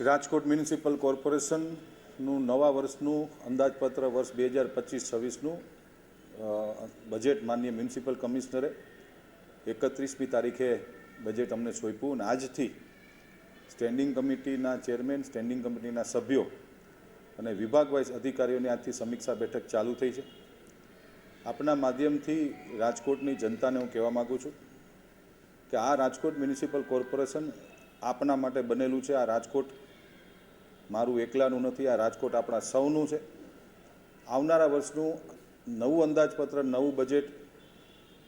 Rajkot municipal કોર્પોરેશનનું નવા વર્ષનું અંદાજપત્ર વર્ષ બે હજાર પચીસ છવ્વીસનું બજેટ માન્ય મ્યુનિસિપલ કમિશનરે એકત્રીસમી તારીખે બજેટ અમને સોંપ્યું અને આજથી સ્ટેન્ડિંગ કમિટીના ચેરમેન, સ્ટેન્ડિંગ કમિટીના સભ્યો અને વિભાગ વાઇઝ અધિકારીઓની આજથી સમીક્ષા બેઠક ચાલુ થઈ છે. આપના માધ્યમથી રાજકોટની જનતાને હું કહેવા માગું છું કે આ રાજકોટ મ્યુનિસિપલ કોર્પોરેશન આપના માટે બનેલું છે. આ રાજકોટ મારું એકલાનું નથી, આ રાજકોટ આપણા સૌનું છે. આવનારા વર્ષનું નવું અંદાજપત્ર, નવું બજેટ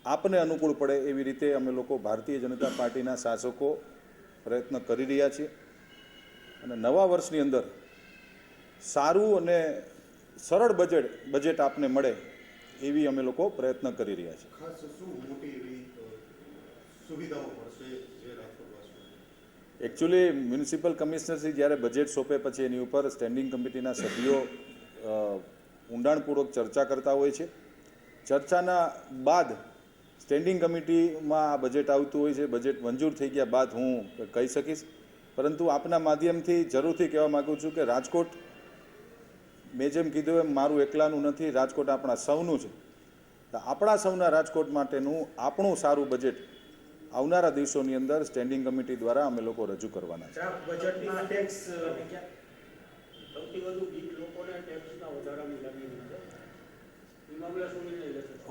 આપને અનુકૂળ પડે એવી રીતે અમે લોકો ભારતીય જનતા પાર્ટીના શાસકો પ્રયત્ન કરી રહ્યા છીએ. અને નવા વર્ષની અંદર સારું અને સરળ બજેટ બજેટ આપને મળે એવી અમે લોકો પ્રયત્ન કરી રહ્યા છીએ. સુવિધાઓ મળશે એકચ્યુઅલી મ્યુનિસિપલ કમિશનરશ્રી જ્યારે બજેટ સોંપે પછી એની ઉપર સ્ટેન્ડિંગ કમિટીના સભ્યો ઊંડાણપૂર્વક ચર્ચા કરતા હોય છે. ચર્ચાના બાદ સ્ટેન્ડિંગ કમિટીમાં આ બજેટ આવતું હોય છે. બજેટ મંજૂર થઈ ગયા બાદ હું કહી શકીશ. પરંતુ આપના માધ્યમથી જરૂરથી કહેવા માગું છું કે રાજકોટ, મેં જેમ કીધું એમ મારું એકલાનું નથી. રાજકોટ આપણા સૌનું છે. આપણા સૌના રાજકોટ માટેનું આપણું સારું બજેટ આવનારા દિવસોની અંદર સ્ટેન્ડિંગ કમિટી દ્વારા અમે લોકો રજૂ કરવાના છે.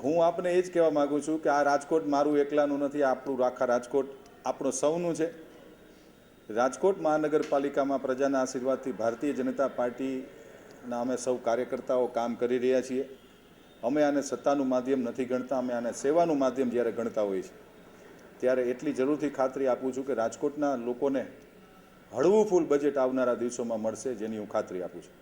હું આપને એ જ કહેવા માગું છું કે આ રાજકોટ મારું એકલાનું નથી આપણું આખા રાજકોટ આપણું સૌનું છે. રાજકોટ મહાનગરપાલિકામાં પ્રજાના આશીર્વાદથી ભારતીય જનતા પાર્ટીના અમે સૌ કાર્યકર્તાઓ કામ કરી રહ્યા છીએ. અમે આને સત્તાનું માધ્યમ નથી ગણતા અમે આને સેવાનું માધ્યમ જ્યારે ગણતા હોઈએ છીએ. ત્યારે એટલી જરૂરથી ખાતરી આપું છું કે રાજકોટના લોકોને હળવું ફૂલ બજેટ આવનારા દિવસોમાં મળશે, જેની હું ખાતરી આપું છું.